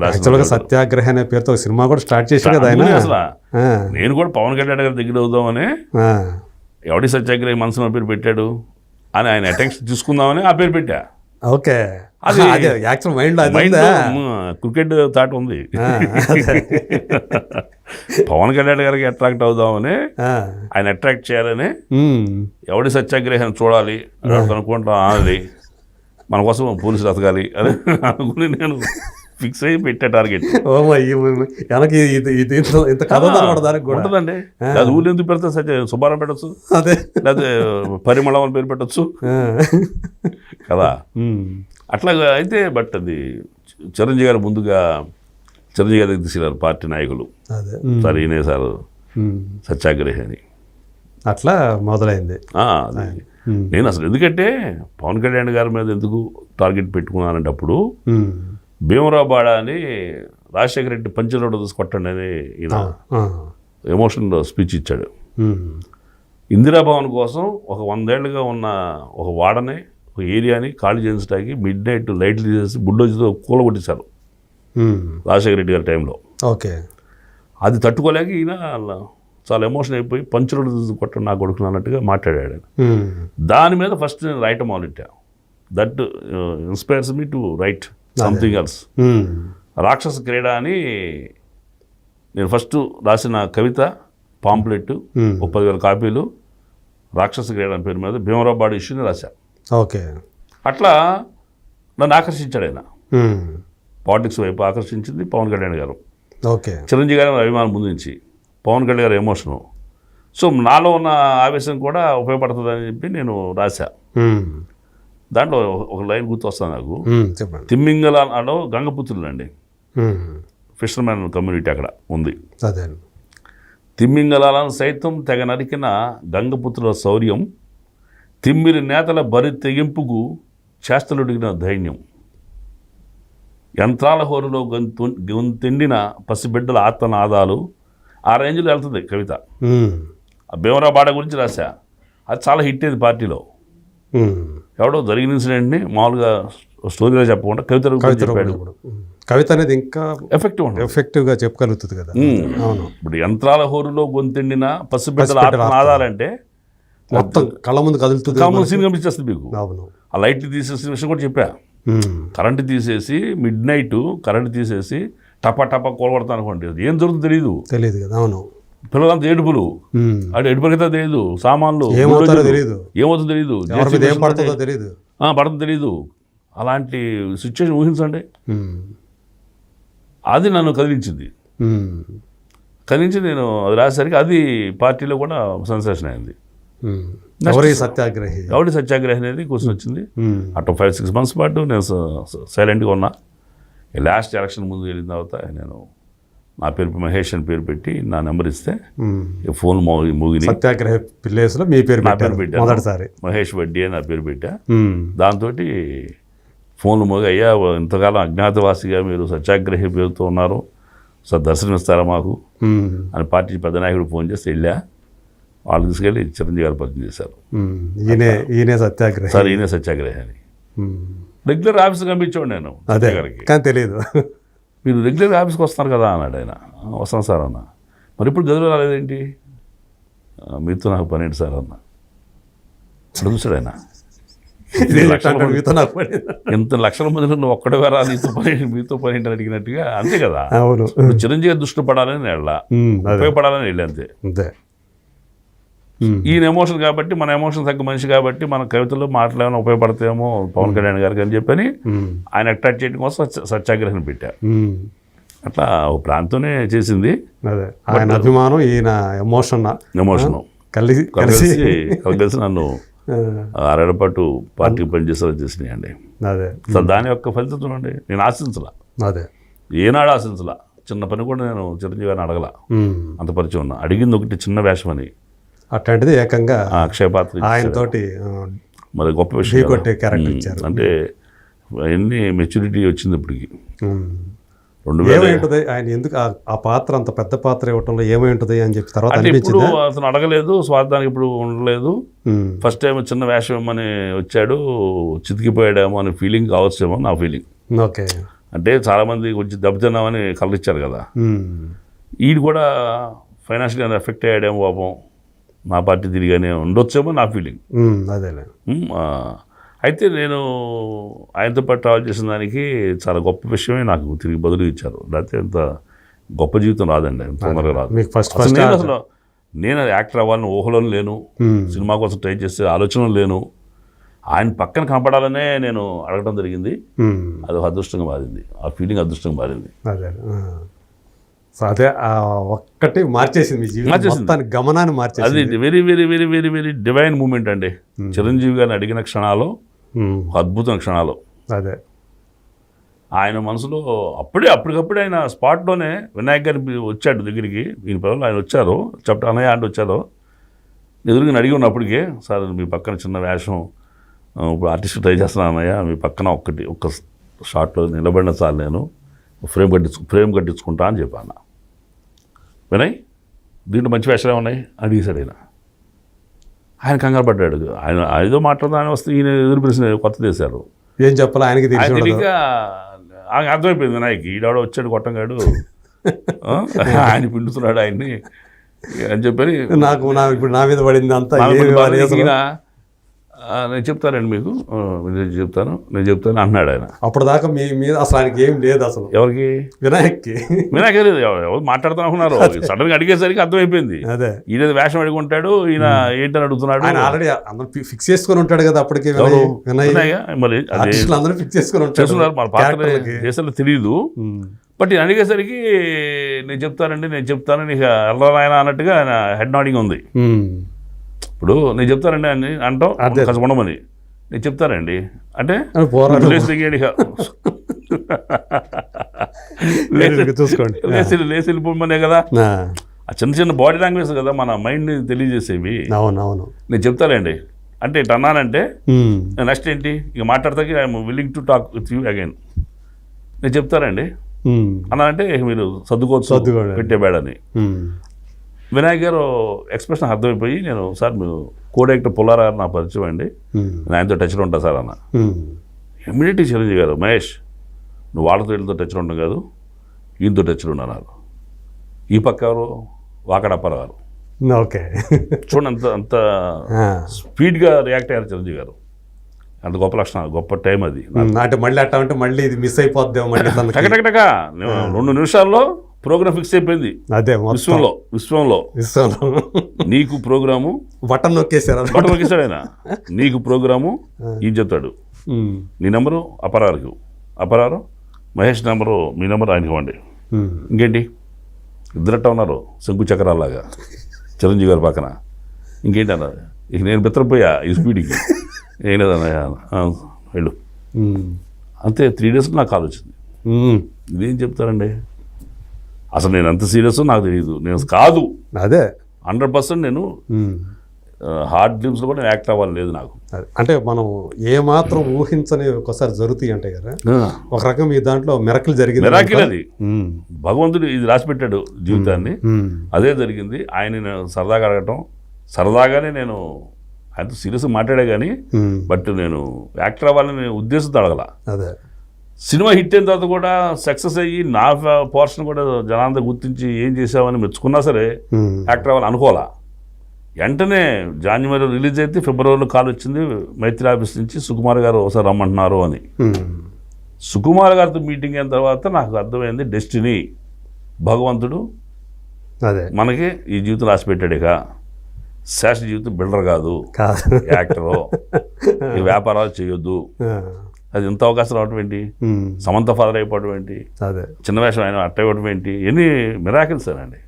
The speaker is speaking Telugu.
యాక్చువల్గా సత్యాగ్రహ అనే పేరుతో సినిమా కూడా స్టార్ట్ చేశాడు కదా ఆయన. అసలు. నేను కూడా పవన్ కళ్యాణ్ గారి దగ్గర అవుదామని ఎవడి సత్యాగ్రహి మనసులో పేరు పెట్టాడు అని ఆయన అటెన్షన్ తీసుకుందామని ఆ పేరు పెట్టా. ఓకే. అది- అదే యాక్చువల్ మైండ్ అది? క్రికెట్ థాట్ ఉంది. అదే. పవన్ కళ్యాణ్ గారికి అట్రాక్ట్ అవుదామని ఆయన అట్రాక్ట్ చేయాలని ఎవడి సత్యాగ్రహం చూడాలి కనుక్కుంటాం ఆనది మన కోసం పోలీసులు ఎతకాలి అని అనుకుని నేను ఫిక్స్ అయ్యి పెట్టా టార్గెట్ వెనక్కి ఇది ఇంత కథ దానికి కూడా. ఉంటుందండి. అది ఊళ్ళు ఎందుకు పెడితే సత్య? సుబ్బారం పెట్టచ్చు. అదే. లేకపోతే పరిమళం అని పేరు పెట్టచ్చు. కదా? ఉమ్, అట్లాగా అయితే బట్ అది చిరంజీవి గారు ముందుగా చిరంజీవి గారి దగ్గర తీసుకెళ్ళారు పార్టీ నాయకులు. సార్ ఈయనే సార్. సత్యాగ్రహి అని అట్లా మొదలైంది. నేను అసలు ఎందుకంటే పవన్ కళ్యాణ్ గారి మీద ఎందుకు టార్గెట్ పెట్టుకున్నానంటే అప్పుడు ఉమ్, భీమరావు బాడ అని రాజశేఖర రెడ్డి పంచలోడ చూసి కొట్టండి అని ఈయన ఆ, ఎమోషనల్ స్పీచ్ ఇచ్చాడు. ఇందిరాభవన్ కోసం ఒక వందేళ్ళుగా ఉన్న ఒక వాడని ఒక ఏరియాని ఖాళీ చేయించడానికి మిడ్ నైట్ లైట్లు తీసేసి బుల్డోజర్తో కూలగొట్టేశారు ఉమ్, రాజశేఖర రెడ్డి గారి టైంలో ఓకే. అది తట్టుకోలేక ఈయన చాలా ఎమోషన్ అయిపోయి పంచులు కొట్టండి నా కొడుకుని అన్నట్టుగా మాట్లాడాడు. దాని మీద ఫస్ట్ నేను write మొదలెట్టా that inspires me to write something else రాక్షస క్రీడ అని నేను ఫస్ట్ రాసిన కవిత పాంప్లెట్. ఒక పదివేల కాపీలు రాక్షస క్రీడ అని పేరు మీద భీమరావు బాడి ఇష్యూని రాశా. ఓకే. అట్లా నన్ను ఆకర్షించాడు ఆయన. పాలిటిక్స్ వైపు ఆకర్షించింది పవన్ కళ్యాణ్ గారు. ఓకే. చిరంజీవి గారి అభిమానం ముందు నుంచి పవన్ కళ్యాణ్ గారి ఎమోషను. సో నాలో ఉన్న ఆవేశం కూడా ఉపయోగపడుతుందని చెప్పి నేను రాశా. దాంట్లో ఒక లైన్ గుర్తు వస్తుంది నాకు చెప్పండి. తిమ్మింగలలో గంగపుత్రులు అండి ఫిషర్మెన్ కమ్యూనిటీ అక్కడ ఉంది. అదే తిమ్మింగలాలను సైతం తెగ నరికిన గంగపుత్రుల శౌర్యం తిమ్మిరి నేతల బరి తెగింపుకు చేష్టలుడిగిన ధైర్యం యంత్రాల హోరులో గొంతు గొంతెండిన పసిబిడ్డల ఆత్మనాదాలు ఆ రేంజ్లో వెళ్తుంది కవిత. ఉమ్, ఆ భీమరా బాడ గురించి రాశా. అది చాలా హిట్ అయింది పార్టీలో. ఎవడో జరిగిన ఇన్సిడెంట్ని మామూలుగా స్టోరీలో చెప్పకుండా కవిత చెప్పాడు. కవిత అనేది ఇంకా ఎఫెక్టివ్ ఎఫెక్టివ్గా చెప్పగలుగుతుంది కదా. అవును. ఇప్పుడు యంత్రాల హోరులో గొంతెండిన పసిబిడ్డల పసిబిడ్డల ఆత్మనాదాలంటే మొత్తం కళ్ళ ముందు కదులుతుంది కామన్ సీన్ కనిపించేస్తుంది మీకు. అవును. ఆ లైట్లు తీసేసిన విషయం కూడా చెప్పా. కరెంటు తీసేసి మిడ్ నైట్ కరెంటు తీసేసి టపా టపా కూలగొడతాను అనుకోండి. ఏం జరుగుతుందో తెలియదు తెలియదు కదా. అవును. పిల్లలంతా ఏడుపులు. అటు ఏడుపులకైతే తెలియదు సామాన్లు బుల్డోజర్లు. తెలియదు ఏమవుతుందో తెలియదు ఎవరి మీద ఏం పడుతుందో తెలియదు పడుతుందో తెలియదు అలాంటి సిచ్యువేషన్ ఊహించండి. అది నన్ను కదిలించింది. కదిలించి నేను అది రాసేసరికి అది పార్టీలో కూడా సెన్సేషన్ అయింది. ఎవరి సత్యాగ్రహి? ఎవడి సత్యాగ్రహం అనేది క్వశ్చన్ వచ్చింది. అటు ఫైవ్ సిక్స్ మంత్స్ పాటు నేను సైలెంట్గా ఉన్నా. లాస్ట్ ఎలక్షన్ ముందు వెళ్ళిన తర్వాత నేను నా పేరు మహేష్ అని పేరు పెట్టి నా నెంబర్ ఇస్తే ఫోన్ మోగి మోగిని సత్యాగ్రహ ప్లేస్లో మీ పేరు నా పేరు పెట్టారు పెట్టాను. మొదటిసారి. మహేష్ వడ్డీ అని నా పేరు పెట్టా. దాంతో ఫోన్లు మోగి అయ్యా ఇంతకాలం అజ్ఞాతవాసిగా మీరు సత్యాగ్రహి పేరుతో ఉన్నారు. సార్ దర్శనం ఇస్తారా మాకు? అని పార్టీ పెద్ద నాయకుడు ఫోన్ చేస్తే వెళ్ళా. వాళ్ళు తీసుకెళ్ళి చిరంజీవి గారు పరిచయం చేశారు. ఈయనే ఈయనే సత్యాగ్రహి. సార్ ఈయన సత్యాగ్రహి అని. రెగ్యులర్ ఆఫీస్ పంపించాడు నేను అదే. గారికి కానీ తెలియదు మీరు రెగ్యులర్ ఆఫీస్కి వస్తున్నారు కదా అన్నాడు ఆయన. "ఆ, వస్తాను సార్ అన్న. మరి ఇప్పుడు గదిలో రాలేదేంటి? "ఆ, మీతో నాకు పని ఏంటి సార్ అన్న? చూశాడు ఆయన. ఇన్ని లక్షల మంది- నువ్వు ఒక్కడే వేరా నీతో పని మీతో పని ఏంటి అని అడిగినట్టుగా అంతే కదా. అవును. చిరంజీవి దృష్టి పడాలని వెళ్ళా ఉపయోగపడాలని వెళ్ళి అంతే. అంతే. ఈయన ఎమోషన్ కాబట్టి మన ఎమోషన్ తగ్గ మనిషి కాబట్టి మన కవితలు మాటలు ఏమైనా ఉపయోగపడతాయేమో పవన్ కళ్యాణ్ గారికి అని చెప్పని ఉమ్, ఆయన అట్రాక్ట్ చేయడం కోసం సత్య- సత్యాగ్రహం పెట్టా ఉమ్. అట్లా ఓ ప్రాంతంనే చేసింది. అదే. ఆయన అభిమానం ఈయన ఎమోషన్ ఎమోషన్ కలిసి కలిసి నన్ను ఆరేళ్ళ పాటు పార్టీకి పనిచేసేలా చేసినాయండి. అదే. దాని యొక్క ఫలితం చూడండి నేను ఆశించలా. అదే. ఏనాడు ఆశించలా. చిన్న పని కూడా నేను చిరంజీవి గారిని అడగల. అంత పరిచయం ఉన్నా. అడిగింది ఒకటి చిన్న వేషమని. అట్లాంటిది ఏకంగా అక్షయపాత్ర. ఆయనతోటి మరి గొప్ప విషయం కొట్టే. క్యారెక్టర్ ఇచ్చారు అంటే ఎన్ని మెచ్యూరిటీ వచ్చింది ఇప్పటికి. రెండు వేల ఉంటుంది ఆయన ఎందుకు ఆ- పాత్ర అంత పెద్ద పాత్ర ఇవ్వటంలో ఏమై ఉంటుంది అని చెప్పి తర్వాత ఇప్పుడు అనిపించిందా అతను అడగలేదు స్వార్థానికి ఇప్పుడు ఉండలేదు. ఫస్ట్ టైం చిన్న వేషం ఇమ్మని వచ్చాడు చితికిపోయాడేమో అనే ఫీలింగ్ కావచ్చేమో నా ఫీలింగ్ ఓకే అంటే చాలామంది కొంచెం దెబ్బతిన్నామని కళ్ళు ఇచ్చారు కదా. ఈయన కూడా ఫైనాన్షియల్గా ఎఫెక్ట్ అయ్యాడేమో పాపం నా పార్టీ తిరిగానే ఉండొచ్చేమో నా ఫీలింగ్ అదేలే. ఆ, అయితే నేను ఆయనతో పాటు ట్రావెల్ చేసిన దానికి చాలా గొప్ప విషయమే నాకు తిరిగి బదులు ఇచ్చారు. లేకపోతే అంత గొప్ప జీవితం రాదండి తొందరగా రాదు. మీకు ఫస్ట్ నేను అసలు నేను యాక్టర్ అవ్వాలని ఊహలోనే లేను. సినిమా కోసం ట్రై చేసే ఆలోచనలు లేను. ఆయన పక్కన కనపడాలనే నేను అడగడం జరిగింది. అది అదృష్టంగా మారింది. ఆ ఫీలింగ్ అదృష్టంగా మారింది. అదే. సో అదే ఒక్కటి మార్చేసింది మీ జీవితం. మార్చేసింది. గమనాన్ని అది very very very very very divine moment అండి. చిరంజీవి గారిని అడిగిన క్షణాలు అద్భుతమైన క్షణాలు. అదే. ఆయన మనసులో అప్పుడే అప్పటికప్పుడే ఆయన స్పాట్లోనే వినాయక్ గారిని పి- వచ్చాడు దగ్గరికి. ఈయన పిల్లలు ఆయన వచ్చారు. చెప్ప అన్నయ్య అంటే వచ్చారు. ఎదురుగా అడిగి ఉన్నప్పటికే సార్ మీ పక్కన చిన్న వేషం ఇప్పుడు ఆర్టిస్ట్ ట్రై చేస్తున్నాను అన్నయ్య. మీ పక్కన ఒక్కటి ఒక్క షాట్లో నిలబడిన చాలు నేను. ఫ్రేమ్ కట్టించు ఫ్రేమ్ కట్టించుకుంటా అని చెప్పాను. వినయ్ దీంట్లో మంచి వేషాలు ఉన్నాయి అడిగేశాడు ఆయన ఆయన కంగారు పడ్డాడు. ఆయన ఏదో మాట్లాడదాం ఆయన వస్తే ఈయన ఎదురు ప్రశ్న కొత్త చేశారు ఏం చెప్పాలో? ఆయనకి ఆయన ఉండదు తెలియక ఆయన అర్థమైపోయింది వినాయక్. ఈడాడ వచ్చాడు కొట్టంగాడు? ఆయన పిండుతున్నాడు ఆయన్ని అని చెప్పని నాకు నా ఇప్పుడు నా మీద పడింది అంతా నేను చెప్తానండి మీకు. నేను చెప్తాను. నేను చెప్తాను అన్నాడు ఆయన. అప్పటిదాకా మీ మీద అసలు ఆయనకి ఏం లేదు అసలు. ఎవరికి? వినాయక్కి. వినాయక్ లేదు. ఎవరు ఎవరు మాట్లాడుతున్నా అనుకున్నారు సడన్గా అడిగేసరికి అర్థమైపోయింది. అదే. ఈయన వేషం అడుగుంటాడు ఈయన ఏంటని అడుగుతున్నాడు? ఆయన ఆల్రెడీ అందరూ ఫిక్స్ చేసుకొని ఉంటాడు కదా అప్పటికి వినాయక్ మరి అందరూ ఫిక్స్ చేసుకొని ఉంటాడు చేస్తున్నారు. మన పాత్ర తెలియదు బట్ ఈయన అడిగేసరికి నేను చెప్తానండి నేను చెప్తాను నీకు వెళ్ళరాయన అన్నట్టుగా ఆయన హెడ్ నాడింగ్ ఉంది. ఇప్పుడు నేను చెప్తానండి అని అంటాం. కాస్త ఉండమని నేను చెప్తానండి. అంటే లేచి చూసుకోండి. లేచి లేచి వెళ్ళిపోమనే కదా. ఆ, చిన్న చిన్న బాడీ లాంగ్వేజ్ కదా మన మైండ్ని తెలియజేసేవి. అవును అవును నేను చెప్తానండి. అంటే ఇటు అన్నానంటే నెక్స్ట్ ఏంటి? ఇక మాట్లాడతాకి I'm willing to talk with you again నేను చెప్తానండి. అన్నానంటే మీరు సర్దుకోవచ్చు. సర్దుకోండి. పెట్టేబాడని వినాయక్ గారు ఎక్స్ప్రెషన్ అర్థమైపోయి నేను సార్ మీరు కో డైరెక్టర్ పుల్లారా గారు నా పరిచయం అండి. ఉమ్, నేను ఆయనతో టచ్లో ఉంటా సార్ అన్న. ఇమ్మీడియట్లీ చిరంజీవి గారు మహేష్ నువ్వు వాళ్ళతో వీళ్ళతో టచ్లో ఉండవు కాదు ఈయనతో టచ్లో ఉన్నారు ఈ పక్క ఎవరు? వాకడప్పారావు గారు. ఓకే చూడండి అంత అంత స్పీడ్గా రియాక్ట్ అయ్యారు చిరంజీవి గారు. అంత గొప్ప లక్షణం గొప్ప టైం అది. అంటే మళ్ళీ అట్లా అంటే మళ్ళీ ఇది మిస్ అయిపోద్దాం మళ్ళీ రెండు నిమిషాల్లో ప్రోగ్రామ్ ఫిక్స్ అయిపోయింది. అదే విశ్వంలో విశ్వంలో. ఇస్తాను నీకు ప్రోగ్రాము బటన్ నొక్కేసారు బట్ట నొక్కిస్తాడు ఆయన. నీకు ప్రోగ్రాము ఈయన చెప్తాడు. నీ నెంబరు అపరారుకు అపరారు మహేష్ నెంబరు మీ నెంబర్ ఆయనకి ఇవ్వండి. ఇంకేంటి? ఇద్దరట్ట ఉన్నారు శంకు చక్రాల్లాగా చిరంజీవి గారి పక్కన. ఇంకేంటి అన్నారు? ఇక నేను బెత్తరపోయా ఈ స్పీడ్కి. ఏం లేదన్నయ్య వెళ్ళు. అంతే త్రీ డేస్ నాకు కాల్ వచ్చింది. ఇదేం చెప్తారండి? అసలు నేను ఎంత సీరియస్ నాకు తెలియదు నేను కాదు. అదే. హండ్రెడ్ పర్సెంట్ నేను హార్డ్ డ్రీమ్స్లో కూడా నేను యాక్ట్ అవ్వాలి లేదు నాకు. అంటే మనం ఏ మాత్రం ఊహించని ఒకసారి జరుగుతాయి అంటే కదా? ఒక రకం ఈ దాంట్లో మెరకలు జరిగింది మెరాకిల్ అది. భగవంతుడు ఇది రాసిపెట్టాడు జీవితాన్ని. ఉమ్, అదే జరిగింది. ఆయన సరదాగా అడగటం. సరదాగానే నేను ఆయనతో సీరియస్గా మాట్లాడే కానీ బట్ నేను యాక్టర్ అవ్వాలని ఉద్దేశంతో అడగల. అదే. సినిమా హిట్ అయిన తర్వాత కూడా సక్సెస్ అయ్యి నా పోర్షన్ కూడా జనాంతా గుర్తించి ఏం చేసావని మెచ్చుకున్నా సరే యాక్టర్ అవ్వాలని అనుకోవాలా? వెంటనే జనవరి రిలీజ్ అయితే ఫిబ్రవరిలో కాల్ వచ్చింది మైత్రి ఆఫీస్ నుంచి సుకుమార్ గారు ఒకసారి రమ్మంటున్నారు అని. సుకుమార్ గారితో మీటింగ్ అయిన తర్వాత నాకు అర్థమైంది డెస్టినీ భగవంతుడు అదే. మనకి ఈ జీవితం రాసి పెట్టాడు ఇక. శాశ్వత జీవితం బిల్డర్ కాదు యాక్టరు. ఈ వ్యాపారాలు చేయొద్దు. అది ఎంత అవకాశం రావటం ఏంటి? సమంత ఫాదర్ అయిపోవడం ఏంటి? అదే. చిన్న వేషం ఆయన అట్ట ఇవ్వడం ఏంటి? ఎన్ని మిరాకిల్స్ అండి